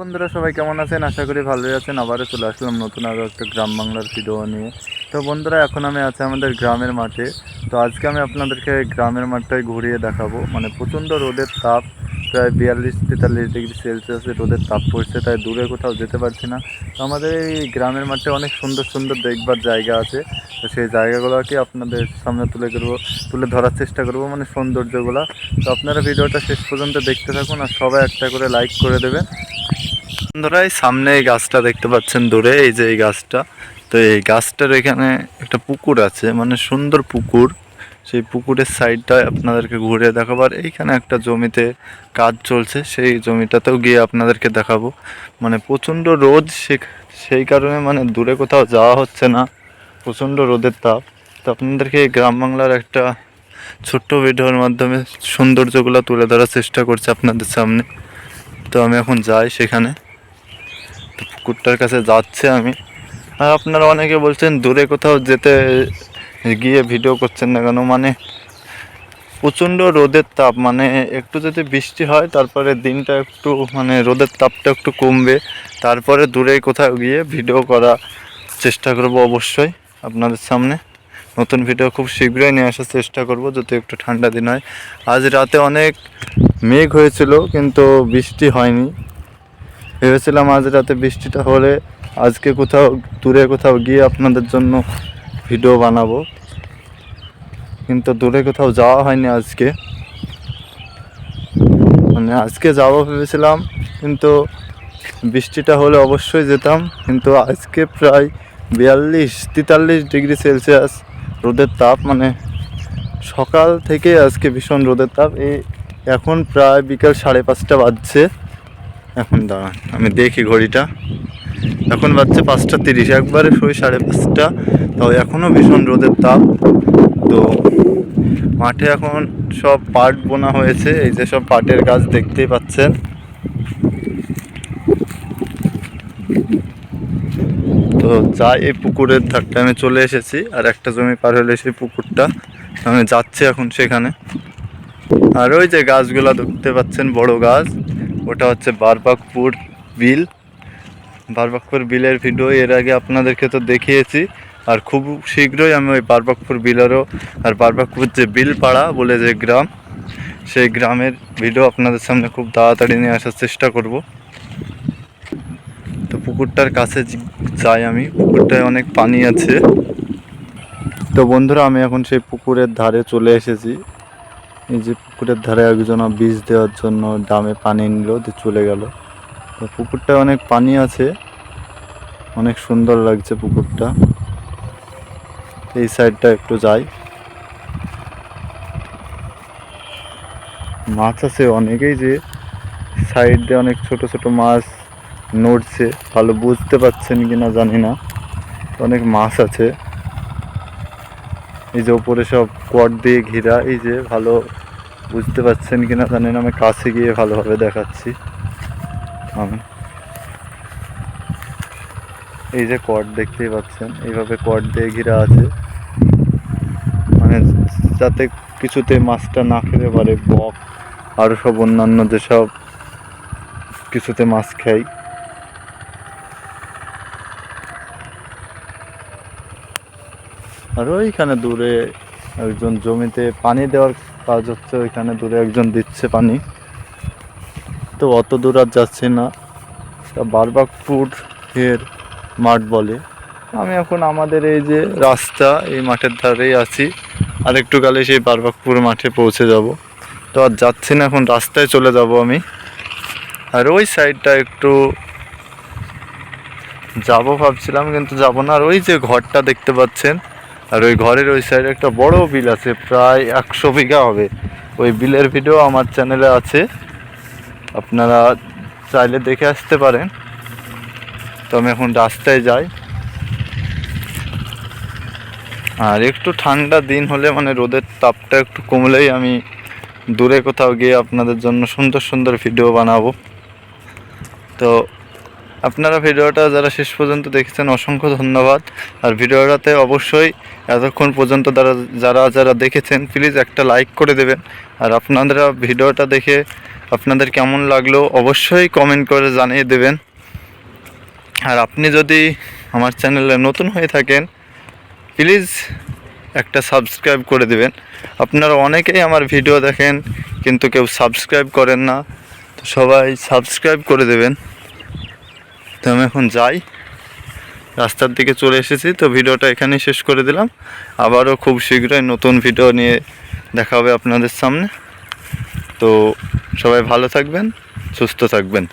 বন্ধুরা, সবাই কেমন আছেন? আশা করি ভালোই আছেন। আবারও চলে আসলাম নতুন আরও একটা গ্রাম বাংলার ভিডিও নিয়ে। তো বন্ধুরা, এখন আমি আছি আমাদের গ্রামের মাঠে। তো আজকে আমি আপনাদেরকে গ্রামের মাঠটাই ঘুরিয়ে দেখাবো। মানে প্রচণ্ড রোদের তাপ, প্রায় বিয়াল্লিশ তেতাল্লিশ ডিগ্রি সেলসিয়াসের রোদের তাপ পড়ছে, তাই দূরে কোথাও যেতে পারছি না। তো আমাদের এই গ্রামের মাঠে অনেক সুন্দর সুন্দর দেখবার জায়গা আছে। তো সেই জায়গাগুলোকে আপনাদের সামনে তুলে করব তুলে ধরার চেষ্টা করব মানে সৌন্দর্যগুলো। তো আপনারা ভিডিওটা শেষ পর্যন্ত দেখতে থাকুন আর সবাই একটা করে লাইক করে দেবেন। বন্ধুরা সামনে এই গাছটা দেখতে পাচ্ছেন দূরে, এই যে এই গাছটা। তো এই গাছটার এখানে একটা পুকুর আছে মানে সুন্দর পুকুর। সেই পুকুরের সাইডটা আপনাদেরকে ঘুরে দেখাবো। আর এইখানে একটা জমিতে কাজ চলছে, সেই জমিটাতেও গিয়ে আপনাদেরকে দেখাবো। মানে প্রচণ্ড রোদ সে সেই কারণে মানে দূরে কোথাও যাওয়া হচ্ছে না, প্রচণ্ড রোদের তাপ। তো আপনাদেরকে গ্রাম বাংলার একটা ছোট্ট ভিডিওর মাধ্যমে সৌন্দর্যগুলো তুলে ধরার চেষ্টা করছি আপনাদের সামনে। তো আমি এখন যাই সেখানে। পুকুরটার কাছে যাচ্ছে আমি। আর আপনারা অনেকে বলছেন, দূরে কোথাও যেতে গিয়ে ভিডিও করছেন না কেন? মানে প্রচণ্ড রোদের তাপ মানে একটু যদি বৃষ্টি হয়, তারপরে দিনটা একটু মানে রোদের তাপটা একটু কমবে। তারপরে দূরে কোথাও গিয়ে ভিডিও করা চেষ্টা করব অবশ্যই আপনাদের সামনে। নতুন ভিডিও খুব শীঘ্রই নিয়ে আসার চেষ্টা করব, যদি একটু ঠান্ডা দিন হয়। আজ রাতে অনেক মেঘ হয়েছিল, কিন্তু বৃষ্টি হয়নি। ভেবেছিলাম আজ রাতে বৃষ্টিটা হলে আজকে কোথাও, দূরে কোথাও গিয়ে আপনাদের জন্য ভিডিও বানাবো। কিন্তু দূরে কোথাও যাওয়া হয়নি আজকে। মানে আজকে যাব ভেবেছিলাম, কিন্তু বৃষ্টিটা হলে অবশ্যই যেতাম। কিন্তু আজকে প্রায় বিয়াল্লিশ, তেতাল্লিশ ডিগ্রি সেলসিয়াস রোদের তাপ। মানে সকাল থেকে আজকে ভীষণ রোদের তাপ। এই এখন প্রায় বিকাল সাড়ে পাঁচটা বাজছে। এখন দাঁড়ান, আমি দেখি ঘড়িটা। এখন বাচ্চা পাঁচটা তিরিশ, একবারে সই সাড়ে পাঁচটা, তাও এখনও ভীষণ রোদের তাপ। তো মাঠে এখন সব পাট বোনা হয়েছে, এই যে সব পাটের গাছ দেখতেই পাচ্ছেন। তো যাই, এই পুকুরের ধারটা আমি চলে এসেছি, আর একটা জমি পার হলে সেই পুকুরটা। আমি যাচ্ছি এখন সেখানে। আর ওই যে গাছগুলো দেখতে পাচ্ছেন, বড় গাছ। ওটা হচ্ছে বারবাকপুর বিল। বারবাকপুর বিলের ভিডিও এর আগে আপনাদেরকে তো দেখিয়েছি। আর খুব শীঘ্রই আমি ওই বারবাকপুর বিলেরও আর বারবাকপুর যে বিলপাড়া বলে যে গ্রাম, সেই গ্রামের ভিডিও আপনাদের সামনে খুব তাড়াতাড়ি নিয়ে আসার চেষ্টা করব। তো পুকুরটার কাছে যাই আমি। পুকুরটায় অনেক পানি আছে। তো বন্ধুরা, আমি এখন সেই পুকুরের ধারে চলে এসেছি। এই যে পুকুরের ধারে একজন বীজ দেওয়ার জন্য ডামে পানি নিল, দিয়ে চলে গেল। তো পুকুরটায় অনেক পানি আছে, অনেক সুন্দর লাগছে পুকুরটা। এই সাইডটা একটু যাই। মাছ আছে অনেকেই যে সাইড অনেক ছোট ছোট মাছ নড়ছে, ভালো বুঝতে পারছেন কিনা জানি না। অনেক মাছ আছে। এই যে ওপরে সব কট দিয়ে ঘেরা, এই যে ভালো বুঝতে পারছেন কিনা জানি না, আমি কাছে গিয়ে ভালোভাবে দেখাচ্ছি। আমি এই যে কট দেখতেই পাচ্ছেন, এইভাবে কট দিয়ে ঘেরা আছে। মানে যাতে কিছুতে মাছটা না খেতে পারে, বক আরও সব অন্যান্য যেসব কিছুতে মাছ খাই। আর ওইখানে দূরে একজন জমিতে পানি দেওয়ার কাজ হচ্ছে, ওইখানে দূরে একজন দিচ্ছে পানি। তো অত দূর আর যাচ্ছে না। বারবাকপুর এর মাঠ বলে। আমি এখন আমাদের এই যে রাস্তা, এই মাঠের ধারেই আছি। আর একটু কালে সেই বারবাকপুর মাঠে পৌঁছে যাব। তো আর যাচ্ছি না, এখন রাস্তায় চলে যাব আমি। আর ওই সাইডটা একটু যাব ভাবছিলাম, কিন্তু যাব না। আর ওই যে ঘরটা দেখতে পাচ্ছেন আর ওই ঘরের ওই সাইডে একটা বড় বিল আছে, প্রায় একশো বিঘা হবে। ওই বিলের ভিডিও আমার চ্যানেলে আছে। আপনারা চাইলে দেখে আসতে পারেন। তো আমি এখন রাস্তায় যাই। আর একটু ঠান্ডা দিন হলে মানে রোদের তাপটা একটু কমলেই আমি দূরে কোথাও গিয়ে আপনাদের জন্য সুন্দর সুন্দর ভিডিও বানাবো। তো আপনারা ভিডিওটা যারা শেষ পর্যন্ত দেখেছেন, অসংখ্য ধন্যবাদ। আর ভিডিওটাতে অবশ্যই এতক্ষণ পর্যন্ত যারা যারা যারা দেখেছেন প্লিজ একটা লাইক করে দেবেন। আর আপনারা ভিডিওটা দেখে আপনাদের কেমন লাগল, অবশ্যই কমেন্ট করে জানিয়ে দেবেন। আর আপনি যদি আমার চ্যানেলে নতুন হয়ে থাকেন প্লিজ একটা সাবস্ক্রাইব করে দেবেন। আপনারা অনেকেই আমার ভিডিও দেখেন, কিন্তু কেউ সাবস্ক্রাইব করেন না। তো সবাই সাবস্ক্রাইব করে দেবেন। আমি এখন যাই। রাস্তার দিকে চলে এসেছি, তো ভিডিওটা এখানেই শেষ করে দিলাম। আবারও খুব শীঘ্রই নতুন ভিডিও নিয়ে দেখা হবে আপনাদের সামনে। তো সবাই ভালো থাকবেন, সুস্থ থাকবেন।